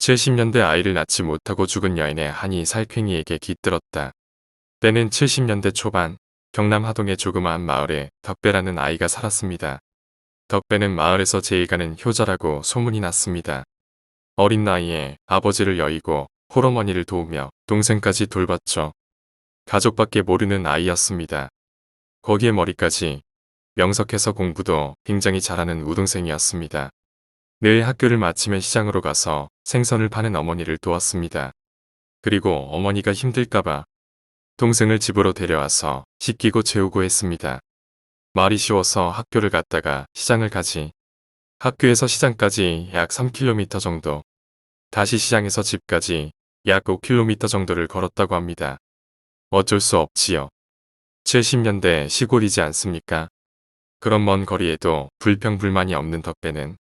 70년대 아이를 낳지 못하고 죽은 여인의 한이 살쾡이에게 깃들었다. 때는 70년대 초반 경남 하동의 조그마한 마을에 덕배라는 아이가 살았습니다. 덕배는 마을에서 제일 가는 효자라고 소문이 났습니다. 어린 나이에 아버지를 여의고 홀어머니를 도우며 동생까지 돌봤죠. 가족밖에 모르는 아이였습니다. 거기에 머리까지 명석해서 공부도 굉장히 잘하는 우동생이었습니다. 늘 학교를 마치면 시장으로 가서 생선을 파는 어머니를 도왔습니다. 그리고 어머니가 힘들까봐 동생을 집으로 데려와서 씻기고 재우고 했습니다. 말이 쉬워서 학교를 갔다가 시장을 가지. 학교에서 시장까지 약 3km 정도. 다시 시장에서 집까지 약 5km 정도를 걸었다고 합니다. 어쩔 수 없지요. 70년대 시골이지 않습니까? 그런 먼 거리에도 불평불만이 없는 덕배는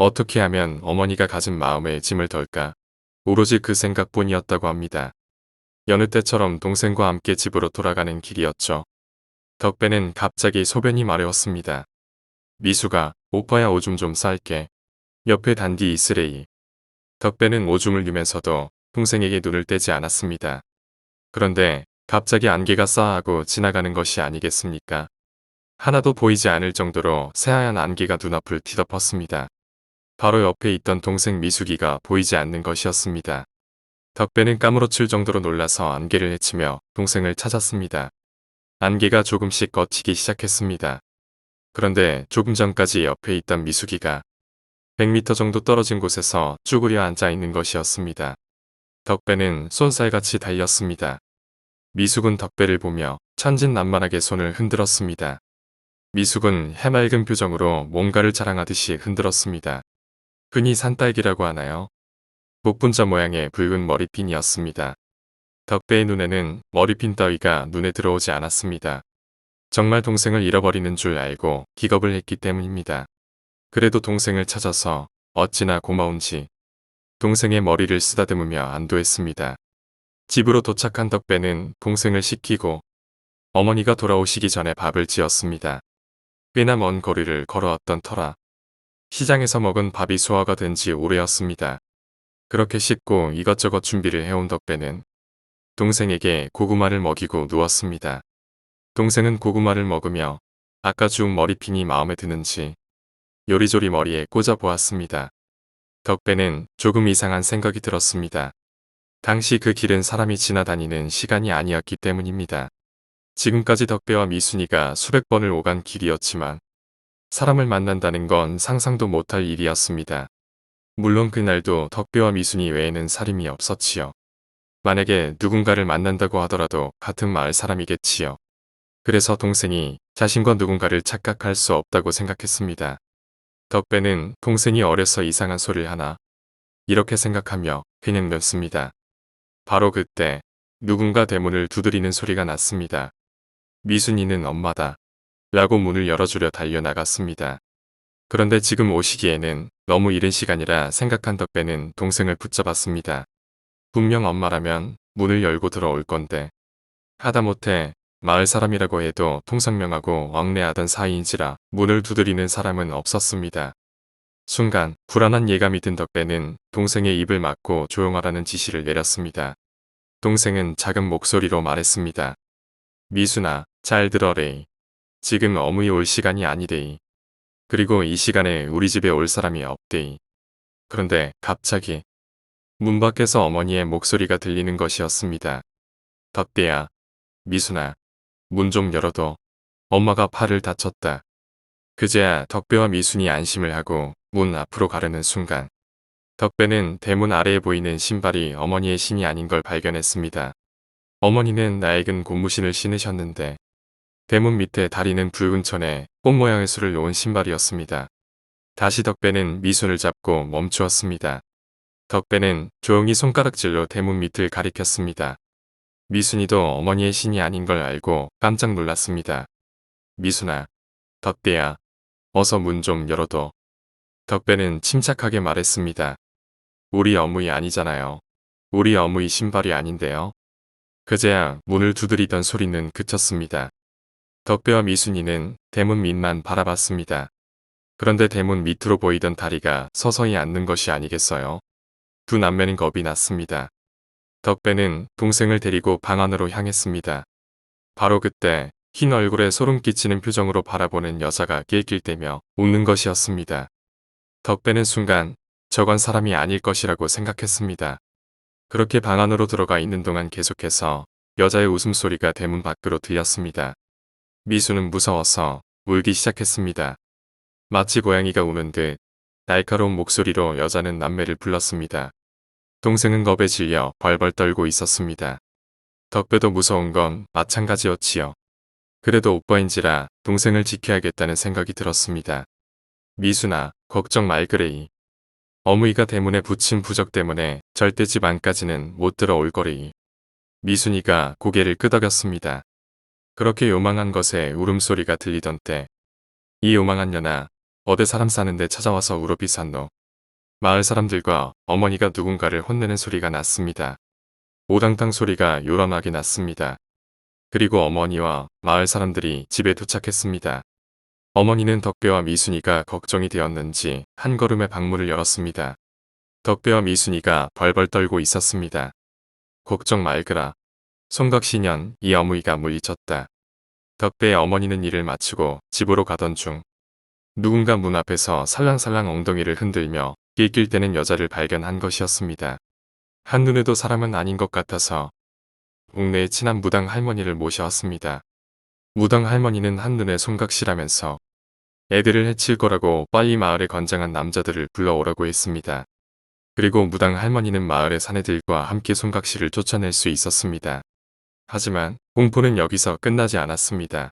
어떻게 하면 어머니가 가진 마음의 짐을 덜까 오로지 그 생각뿐이었다고 합니다. 여느 때처럼 동생과 함께 집으로 돌아가는 길이었죠. 덕배는 갑자기 소변이 마려웠습니다. 미수가 오빠야 오줌 좀 쌀게. 옆에 단디 있으레이. 덕배는 오줌을 누면서도 동생에게 눈을 떼지 않았습니다. 그런데 갑자기 안개가 싸하고 지나가는 것이 아니겠습니까? 하나도 보이지 않을 정도로 새하얀 안개가 눈앞을 뒤덮었습니다. 바로 옆에 있던 동생 미숙이가 보이지 않는 것이었습니다. 덕배는 까무러칠 정도로 놀라서 안개를 헤치며 동생을 찾았습니다. 안개가 조금씩 걷히기 시작했습니다. 그런데 조금 전까지 옆에 있던 미숙이가 100m 정도 떨어진 곳에서 쭈그려 앉아 있는 것이었습니다. 덕배는 쏜살같이 달렸습니다. 미숙은 덕배를 보며 천진난만하게 손을 흔들었습니다. 미숙은 해맑은 표정으로 뭔가를 자랑하듯이 흔들었습니다. 흔히 산딸기라고 하나요? 복분자 모양의 붉은 머리핀이었습니다. 덕배의 눈에는 머리핀 따위가 눈에 들어오지 않았습니다. 정말 동생을 잃어버리는 줄 알고 기겁을 했기 때문입니다. 그래도 동생을 찾아서 어찌나 고마운지 동생의 머리를 쓰다듬으며 안도했습니다. 집으로 도착한 덕배는 동생을 씻기고 어머니가 돌아오시기 전에 밥을 지었습니다. 꽤나 먼 거리를 걸어왔던 터라 시장에서 먹은 밥이 소화가 된 지 오래였습니다. 그렇게 씻고 이것저것 준비를 해온 덕배는 동생에게 고구마를 먹이고 누웠습니다. 동생은 고구마를 먹으며 아까 주운 머리핀이 마음에 드는지 요리조리 머리에 꽂아 보았습니다. 덕배는 조금 이상한 생각이 들었습니다. 당시 그 길은 사람이 지나다니는 시간이 아니었기 때문입니다. 지금까지 덕배와 미순이가 수백 번을 오간 길이었지만 사람을 만난다는 건 상상도 못할 일이었습니다. 물론 그날도 덕배와 미순이 외에는 사림이 없었지요. 만약에 누군가를 만난다고 하더라도 같은 마을 사람이겠지요. 그래서 동생이 자신과 누군가를 착각할 수 없다고 생각했습니다. 덕배는 동생이 어려서 이상한 소리를 하나 이렇게 생각하며 그냥 렸습니다. 바로 그때 누군가 대문을 두드리는 소리가 났습니다. 미순이는 엄마다. 라고 문을 열어주려 달려나갔습니다. 그런데 지금 오시기에는 너무 이른 시간이라 생각한 덕배는 동생을 붙잡았습니다. 분명 엄마라면 문을 열고 들어올 건데 하다못해 마을 사람이라고 해도 통성명하고 왕래하던 사이인지라 문을 두드리는 사람은 없었습니다. 순간 불안한 예감이 든 덕배는 동생의 입을 막고 조용하라는 지시를 내렸습니다. 동생은 작은 목소리로 말했습니다. 미순아, 잘 들어레이. 지금 어머니 올 시간이 아니데이. 그리고 이 시간에 우리 집에 올 사람이 없데이. 그런데 갑자기 문 밖에서 어머니의 목소리가 들리는 것이었습니다. 덕대야, 미순아, 문 좀 열어둬. 엄마가 팔을 다쳤다. 그제야 덕배와 미순이 안심을 하고 문 앞으로 가려는 순간 덕배는 대문 아래에 보이는 신발이 어머니의 신이 아닌 걸 발견했습니다. 어머니는 낡은 고무신을 신으셨는데 대문 밑에 다리는 붉은 천에 꽃 모양의 술을 놓은 신발이었습니다. 다시 덕배는 미순을 잡고 멈추었습니다. 덕배는 조용히 손가락질로 대문 밑을 가리켰습니다. 미순이도 어머니의 신이 아닌 걸 알고 깜짝 놀랐습니다. 미순아, 덕배야, 어서 문 좀 열어둬. 덕배는 침착하게 말했습니다. 우리 어머니 아니잖아요. 우리 어머니 신발이 아닌데요. 그제야 문을 두드리던 소리는 그쳤습니다. 덕배와 미순이는 대문 밑만 바라봤습니다. 그런데 대문 밑으로 보이던 다리가 서서히 앉는 것이 아니겠어요? 두 남매는 겁이 났습니다. 덕배는 동생을 데리고 방 안으로 향했습니다. 바로 그때 흰 얼굴에 소름 끼치는 표정으로 바라보는 여자가 낄낄대며 웃는 것이었습니다. 덕배는 순간 저건 사람이 아닐 것이라고 생각했습니다. 그렇게 방 안으로 들어가 있는 동안 계속해서 여자의 웃음소리가 대문 밖으로 들렸습니다. 미수는 무서워서 울기 시작했습니다. 마치 고양이가 우는 듯 날카로운 목소리로 여자는 남매를 불렀습니다. 동생은 겁에 질려 벌벌 떨고 있었습니다. 덕배도 무서운 건 마찬가지였지요. 그래도 오빠인지라 동생을 지켜야겠다는 생각이 들었습니다. 미수나 걱정 말 그레이. 어머니가 대문에 붙인 부적 때문에 절대 집 안까지는 못 들어올 거레이. 미순이가 고개를 끄덕였습니다. 그렇게 요망한 것에 울음소리가 들리던 때 이 요망한 년아 어디 사람 사는데 찾아와서 우러비 산노. 마을 사람들과 어머니가 누군가를 혼내는 소리가 났습니다. 오당탕 소리가 요란하게 났습니다. 그리고 어머니와 마을 사람들이 집에 도착했습니다. 어머니는 덕배와 미순이가 걱정이 되었는지 한 걸음에 방문을 열었습니다. 덕배와 미순이가 벌벌 떨고 있었습니다. 걱정 말거라. 송각시년 이 어머니가 물리쳤다. 덕배의 어머니는 일을 마치고 집으로 가던 중 누군가 문 앞에서 살랑살랑 엉덩이를 흔들며 낄낄대는 여자를 발견한 것이었습니다. 한눈에도 사람은 아닌 것 같아서 옥내의 친한 무당 할머니를 모셔왔습니다. 무당 할머니는 한눈에 송각시라면서 애들을 해칠 거라고 빨리 마을에 건장한 남자들을 불러오라고 했습니다. 그리고 무당 할머니는 마을의 사내들과 함께 송각시를 쫓아낼 수 있었습니다. 하지만 공포는 여기서 끝나지 않았습니다.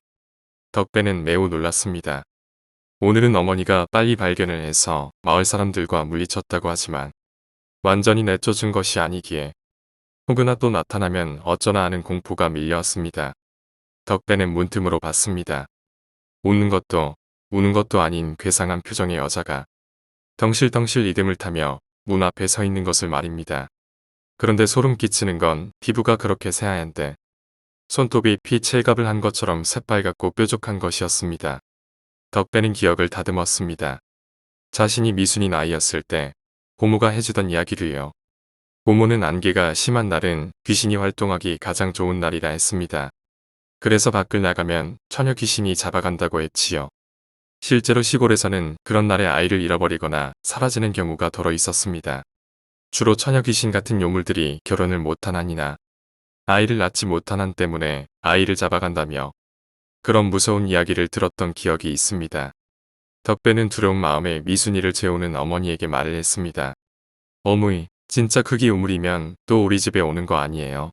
덕배는 매우 놀랐습니다. 오늘은 어머니가 빨리 발견을 해서 마을 사람들과 물리쳤다고 하지만 완전히 내쫓은 것이 아니기에 혹여나 또 나타나면 어쩌나 하는 공포가 밀려왔습니다. 덕배는 문틈으로 봤습니다. 웃는 것도 우는 것도 아닌 괴상한 표정의 여자가 덩실덩실 리듬을 타며 문 앞에 서 있는 것을 말입니다. 그런데 소름 끼치는 건 피부가 그렇게 새하얀데 손톱이 피 칠갑을 한 것처럼 새빨갛고 뾰족한 것이었습니다. 덕배는 기억을 다듬었습니다. 자신이 미순이 나이였을 때 고모가 해주던 이야기를요. 고모는 안개가 심한 날은 귀신이 활동하기 가장 좋은 날이라 했습니다. 그래서 밖을 나가면 처녀 귀신이 잡아간다고 했지요. 실제로 시골에서는 그런 날에 아이를 잃어버리거나 사라지는 경우가 더러 있었습니다. 주로 처녀 귀신 같은 요물들이 결혼을 못한 한이나 아이를 낳지 못한 한 때문에 아이를 잡아간다며 그런 무서운 이야기를 들었던 기억이 있습니다. 덕배는 두려운 마음에 미순이를 재우는 어머니에게 말을 했습니다. 어머니, 진짜 크기 우물이면 또 우리 집에 오는 거 아니에요.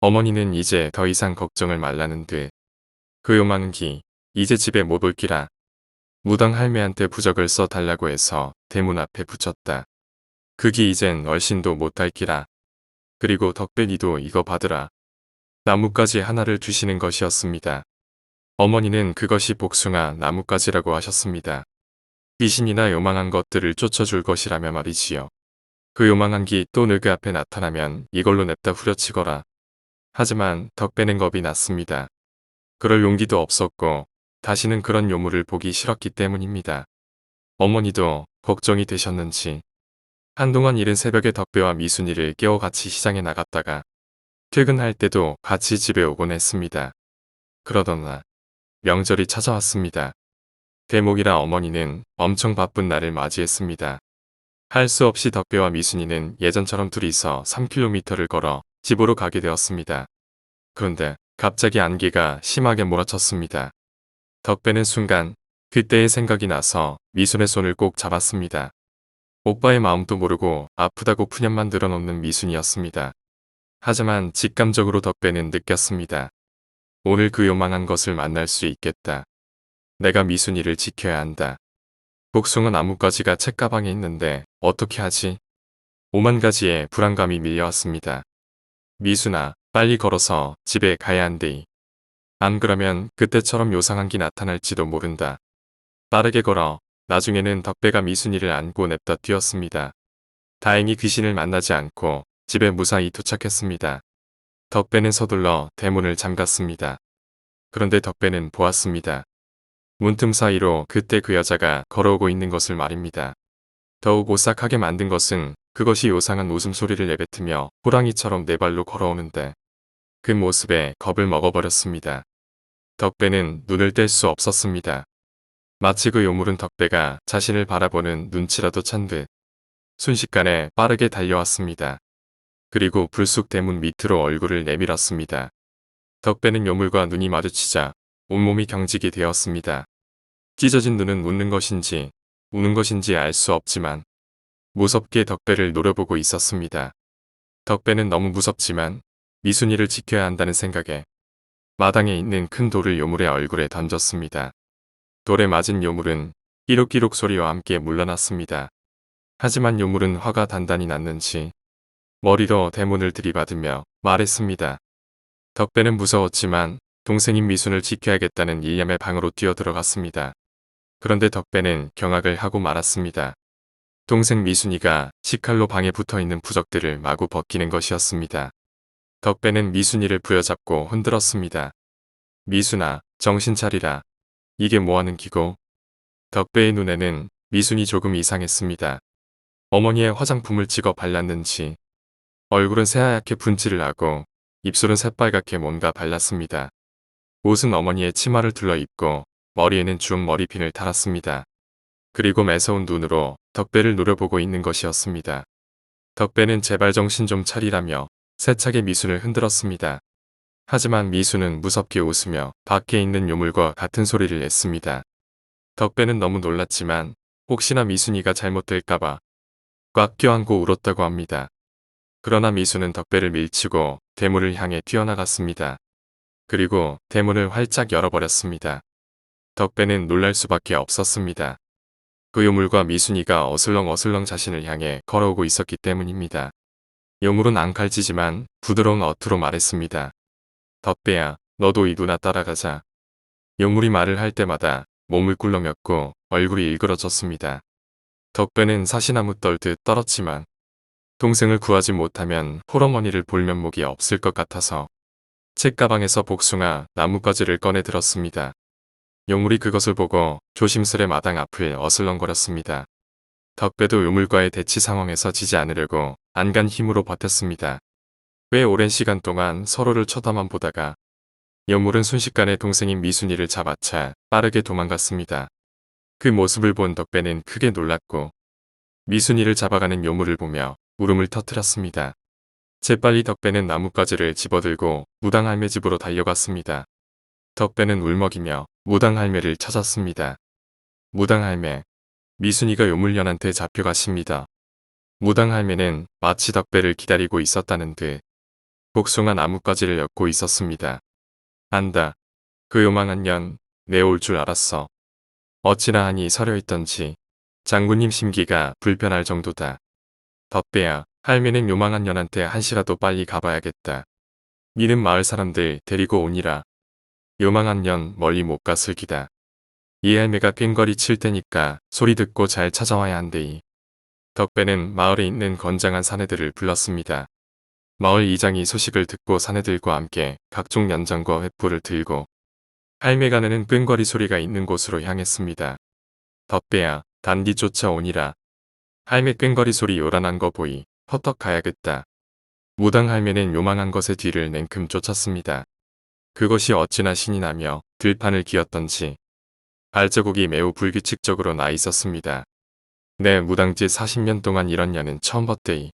어머니는 이제 더 이상 걱정을 말라는 듯. 그 요망한 기, 이제 집에 못 올기라. 무당 할매한테 부적을 써 달라고 해서 대문 앞에 붙였다. 그기 이젠 얼씬도 못할 기라. 그리고 덕배니도 이거 받으라. 나뭇가지 하나를 주시는 것이었습니다. 어머니는 그것이 복숭아 나뭇가지라고 하셨습니다. 귀신이나 요망한 것들을 쫓아줄 것이라며 말이지요. 그 요망한 기 또 너그 앞에 나타나면 이걸로 냅다 후려치거라. 하지만 덕배는 겁이 났습니다. 그럴 용기도 없었고 다시는 그런 요물을 보기 싫었기 때문입니다. 어머니도 걱정이 되셨는지 한동안 이른 새벽에 덕배와 미순이를 깨워 같이 시장에 나갔다가 퇴근할 때도 같이 집에 오곤 했습니다. 그러던 날 명절이 찾아왔습니다. 대목이라 어머니는 엄청 바쁜 날을 맞이했습니다. 할 수 없이 덕배와 미순이는 예전처럼 둘이서 3km를 걸어 집으로 가게 되었습니다. 그런데 갑자기 안개가 심하게 몰아쳤습니다. 덕배는 순간 그때의 생각이 나서 미순의 손을 꼭 잡았습니다. 오빠의 마음도 모르고 아프다고 푸념만 늘어놓는 미순이었습니다. 하지만 직감적으로 덕배는 느꼈습니다. 오늘 그 요망한 것을 만날 수 있겠다. 내가 미순이를 지켜야 한다. 복숭아 나뭇가지가 책가방에 있는데 어떻게 하지? 오만 가지의 불안감이 밀려왔습니다. 미순아, 빨리 걸어서 집에 가야 한대. 안 그러면 그때처럼 요상한 기 나타날지도 모른다. 빠르게 걸어 나중에는 덕배가 미순이를 안고 냅다 뛰었습니다. 다행히 귀신을 만나지 않고 집에 무사히 도착했습니다. 덕배는 서둘러 대문을 잠갔습니다. 그런데 덕배는 보았습니다. 문틈 사이로 그때 그 여자가 걸어오고 있는 것을 말입니다. 더욱 오싹하게 만든 것은 그것이 요상한 웃음소리를 내뱉으며 호랑이처럼 네 발로 걸어오는데 그 모습에 겁을 먹어버렸습니다. 덕배는 눈을 뗄 수 없었습니다. 마치 그 요물은 덕배가 자신을 바라보는 눈치라도 찬 듯 순식간에 빠르게 달려왔습니다. 그리고 불쑥 대문 밑으로 얼굴을 내밀었습니다. 덕배는 요물과 눈이 마주치자 온몸이 경직이 되었습니다. 찢어진 눈은 웃는 것인지 우는 것인지 알 수 없지만 무섭게 덕배를 노려보고 있었습니다. 덕배는 너무 무섭지만 미순이를 지켜야 한다는 생각에 마당에 있는 큰 돌을 요물의 얼굴에 던졌습니다. 돌에 맞은 요물은 끼룩끼룩 소리와 함께 물러났습니다. 하지만 요물은 화가 단단히 났는지 머리로 대문을 들이받으며 말했습니다. 덕배는 무서웠지만 동생인 미순을 지켜야겠다는 일념의 방으로 뛰어들어갔습니다. 그런데 덕배는 경악을 하고 말았습니다. 동생 미순이가 식칼로 방에 붙어있는 부적들을 마구 벗기는 것이었습니다. 덕배는 미순이를 부여잡고 흔들었습니다. 미순아, 정신 차리라. 이게 뭐하는 기고? 덕배의 눈에는 미순이 조금 이상했습니다. 어머니의 화장품을 찍어 발랐는지 얼굴은 새하얗게 분칠을 하고 입술은 새빨갛게 뭔가 발랐습니다. 옷은 어머니의 치마를 둘러 입고 머리에는 준 머리핀을 달았습니다. 그리고 매서운 눈으로 덕배를 노려보고 있는 것이었습니다. 덕배는 제발 정신 좀 차리라며 세차게 미순을 흔들었습니다. 하지만 미순은 무섭게 웃으며 밖에 있는 요물과 같은 소리를 냈습니다. 덕배는 너무 놀랐지만 혹시나 미순이가 잘못될까봐 꽉 껴안고 울었다고 합니다. 그러나 미순은 덕배를 밀치고 대문을 향해 뛰어나갔습니다. 그리고 대문을 활짝 열어버렸습니다. 덕배는 놀랄 수밖에 없었습니다. 그 요물과 미순이가 어슬렁어슬렁 자신을 향해 걸어오고 있었기 때문입니다. 요물은 앙칼지지만 부드러운 어투로 말했습니다. 덕배야, 너도 이 누나 따라가자. 요물이 말을 할 때마다 몸을 꿀렁였고 얼굴이 일그러졌습니다. 덕배는 사시나무 떨듯 떨었지만 동생을 구하지 못하면 홀어머니를 볼 면목이 없을 것 같아서 책가방에서 복숭아 나뭇가지를 꺼내 들었습니다. 요물이 그것을 보고 조심스레 마당 앞을 어슬렁거렸습니다. 덕배도 요물과의 대치 상황에서 지지 않으려고 안간 힘으로 버텼습니다. 꽤 오랜 시간 동안 서로를 쳐다만 보다가 요물은 순식간에 동생인 미순이를 잡아차 빠르게 도망갔습니다. 그 모습을 본 덕배는 크게 놀랐고 미순이를 잡아가는 요물을 보며 울음을 터뜨렸습니다. 재빨리 덕배는 나뭇가지를 집어들고 무당 할매 집으로 달려갔습니다. 덕배는 울먹이며 무당 할매를 찾았습니다. 무당 할매, 미순이가 요물년한테 잡혀갔습니다. 무당 할매는 마치 덕배를 기다리고 있었다는 듯 복숭아 나뭇가지를 엮고 있었습니다. 안다. 그 요망한 년, 내 올 줄 알았어. 어찌나 하니 서려있던지 장군님 심기가 불편할 정도다. 덕배야, 할매는 요망한 년한테 한시라도 빨리 가봐야겠다. 미는 마을 사람들 데리고 오니라. 요망한 년 멀리 못 가 슬기다. 이 할매가 꽹거리 칠 테니까 소리 듣고 잘 찾아와야 한대이. 덕배는 마을에 있는 건장한 사내들을 불렀습니다. 마을 이장이 소식을 듣고 사내들과 함께 각종 연장과 횃불을 들고 할매가 내는 꽹거리 소리가 있는 곳으로 향했습니다. 덕배야, 단디 쫓아오니라. 할매 꽹거리 소리 요란한 거 보이. 헛떡 가야겠다. 무당 할매는 요망한 것의 뒤를 냉큼 쫓았습니다. 그것이 어찌나 신이 나며 들판을 기었던지 발자국이 매우 불규칙적으로 나 있었습니다. 내 무당지 40년 동안 이런 년은 처음 봤대이.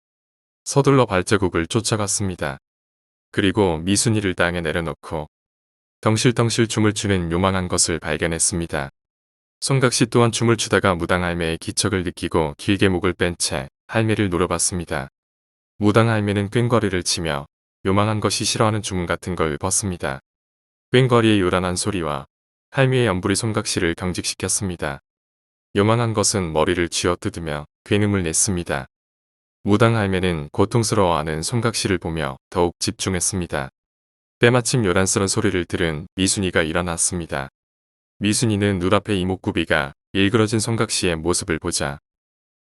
서둘러 발자국을 쫓아갔습니다. 그리고 미순이를 땅에 내려놓고 덩실덩실 춤을 추는 요망한 것을 발견했습니다. 송각씨 또한 춤을 추다가 무당 할매의 기척을 느끼고 길게 목을 뺀 채 할매를 노려봤습니다. 무당 할매는 꽹거리를 치며 요망한 것이 싫어하는 주문 같은 걸 벗습니다. 꽹거리의 요란한 소리와 할미의 연불이 송각씨를 경직시켰습니다. 요망한 것은 머리를 쥐어뜯으며 괴음을 냈습니다. 무당 할매는 고통스러워하는 송각씨를 보며 더욱 집중했습니다. 때마침 요란스런 소리를 들은 미순이가 일어났습니다. 미순이는 눈앞에 이목구비가 일그러진 송각씨의 모습을 보자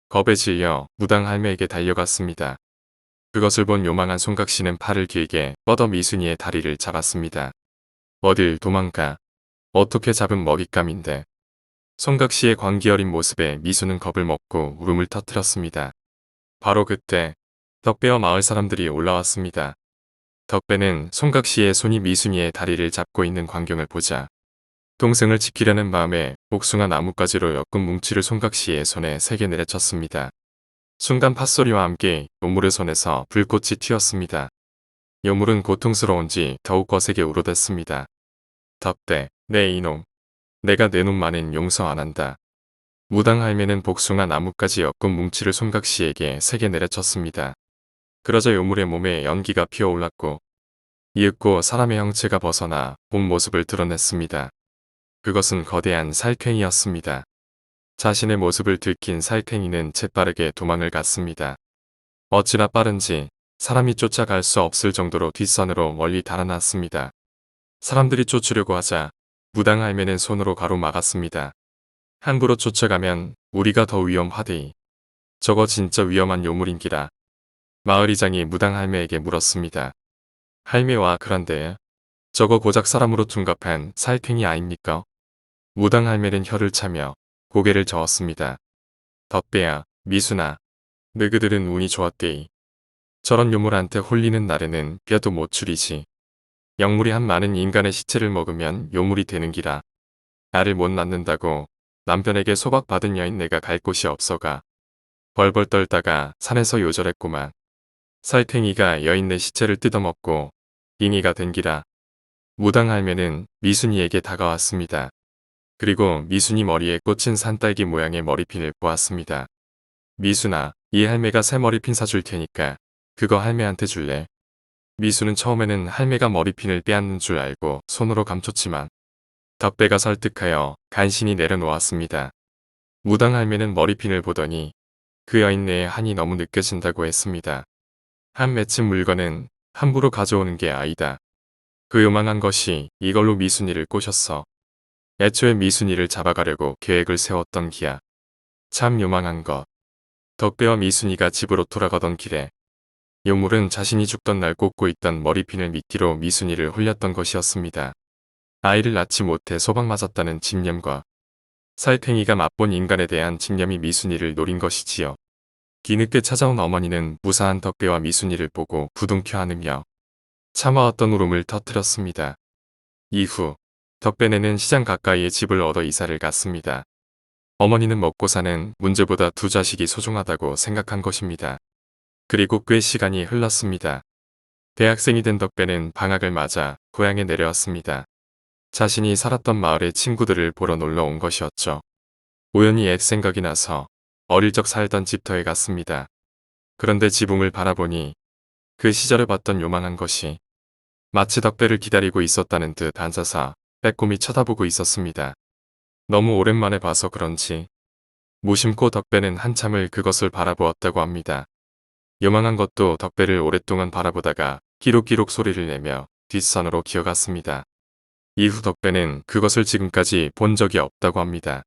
겁에 질려 무당 할매에게 달려갔습니다. 그것을 본 요망한 송각씨는 팔을 길게 뻗어 미순이의 다리를 잡았습니다. 어딜 도망가. 어떻게 잡은 먹잇감인데. 송각씨의 광기 어린 모습에 미수는 겁을 먹고 울음을 터뜨렸습니다. 바로 그때 덕배와 마을 사람들이 올라왔습니다. 덕배는 송각 씨의 손이 미순이의 다리를 잡고 있는 광경을 보자 동생을 지키려는 마음에 복숭아 나뭇가지로 엮은 뭉치를 송각 씨의 손에 세게 내려쳤습니다. 순간 팥소리와 함께 요물의 손에서 불꽃이 튀었습니다. 요물은 고통스러운지 더욱 거세게 울어댔습니다. 덕배, 내 이놈. 내가 내 놈만은 용서 안 한다. 무당 할매는 복숭아 나뭇가지 엮은 뭉치를 송각 씨에게 세게 내려쳤습니다. 그러자 요물의 몸에 연기가 피어올랐고 이윽고 사람의 형체가 벗어나 본 모습을 드러냈습니다. 그것은 거대한 살쾡이였습니다. 자신의 모습을 들킨 살쾡이는 재빠르게 도망을 갔습니다. 어찌나 빠른지 사람이 쫓아갈 수 없을 정도로 뒷산으로 멀리 달아났습니다. 사람들이 쫓으려고 하자 무당 할매는 손으로 가로막았습니다. 함부로 쫓아가면 우리가 더 위험하대이. 저거 진짜 위험한 요물인기라. 마을이장이 무당 할매에게 물었습니다. 할매와 그런데 저거 고작 사람으로 둔갑한 살쾡이 아닙니까? 무당 할매는 혀를 차며 고개를 저었습니다. 덕배야, 미순아, 너희들은 운이 좋았게이. 저런 요물한테 홀리는 날에는 뼈도 못 추리지. 영물이 한 많은 인간의 시체를 먹으면 요물이 되는 기라. 나를 못 낳는다고 남편에게 소박받은 여인 내가 갈 곳이 없어가. 벌벌 떨다가 산에서 요절했구만. 살쾡이가 여인 내 시체를 뜯어먹고 빙의가 된 기라. 무당 할매는 미순이에게 다가왔습니다. 그리고 미순이 머리에 꽂힌 산딸기 모양의 머리핀을 보았습니다. 미순아, 이 할매가 새 머리핀 사줄 테니까 그거 할매한테 줄래? 미수는 처음에는 할매가 머리핀을 빼앗는 줄 알고 손으로 감췄지만 덕배가 설득하여 간신히 내려놓았습니다. 무당 할매는 머리핀을 보더니 그 여인 내에 한이 너무 느껴진다고 했습니다. 한 맺힌 물건은 함부로 가져오는 게 아니다. 그 요망한 것이 이걸로 미순이를 꼬셨어. 애초에 미순이를 잡아가려고 계획을 세웠던 기야. 참 요망한 것. 덕배와 미순이가 집으로 돌아가던 길에 요물은 자신이 죽던 날 꽂고 있던 머리핀을 미끼로 미순이를 홀렸던 것이었습니다. 아이를 낳지 못해 소방 맞았다는 집념과 살팽이가 맛본 인간에 대한 집념이 미순이를 노린 것이지요. 뒤늦게 찾아온 어머니는 무사한 덕배와 미순이를 보고 부둥켜 안으며 참아왔던 울음을 터뜨렸습니다. 이후 덕배네는 시장 가까이에 집을 얻어 이사를 갔습니다. 어머니는 먹고 사는 문제보다 두 자식이 소중하다고 생각한 것입니다. 그리고 꽤 시간이 흘렀습니다. 대학생이 된 덕배는 방학을 맞아 고향에 내려왔습니다. 자신이 살았던 마을의 친구들을 보러 놀러 온 것이었죠. 우연히 옛 생각이 나서 어릴 적 살던 집터에 갔습니다. 그런데 지붕을 바라보니 그 시절에 봤던 요만한 것이 마치 덕배를 기다리고 있었다는 듯 앉아서 빼꼼히 쳐다보고 있었습니다. 너무 오랜만에 봐서 그런지 무심코 덕배는 한참을 그것을 바라보았다고 합니다. 요만한 것도 덕배를 오랫동안 바라보다가 기록기록 소리를 내며 뒷산으로 기어갔습니다. 이후 덕배는 그것을 지금까지 본 적이 없다고 합니다.